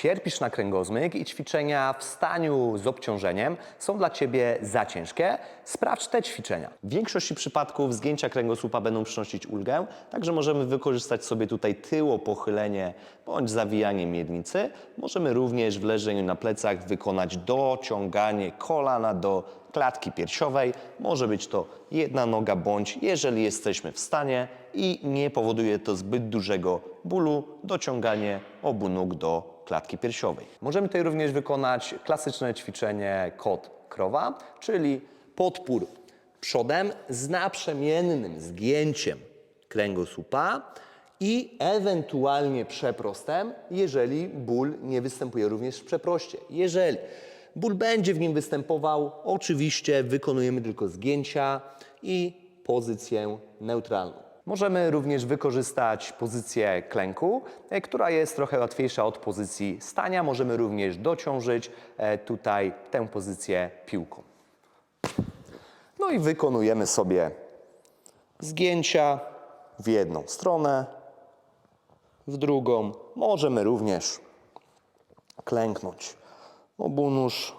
Cierpisz na kręgozmyk i ćwiczenia w staniu z obciążeniem są dla Ciebie za ciężkie? Sprawdź te ćwiczenia. W większości przypadków zgięcia kręgosłupa będą przynosić ulgę, także możemy wykorzystać sobie tutaj tyłopochylenie bądź zawijanie miednicy. Możemy również w leżeniu na plecach wykonać dociąganie kolana do klatki piersiowej. Może być to jedna noga, bądź jeżeli jesteśmy w stanie i nie powoduje to zbyt dużego bólu, dociąganie obu nóg do klatki piersiowej. Możemy tutaj również wykonać klasyczne ćwiczenie kot-krowa, czyli podpór przodem z naprzemiennym zgięciem kręgosłupa i ewentualnie przeprostem, jeżeli ból nie występuje również w przeproście. Jeżeli ból będzie w nim występował, oczywiście wykonujemy tylko zgięcia i pozycję neutralną. Możemy również wykorzystać pozycję klęku, e, która jest trochę łatwiejsza od pozycji stania. Możemy również dociążyć e, tutaj tę pozycję piłką. No i wykonujemy sobie zgięcia w jedną stronę, w drugą. Możemy również klęknąć obunóż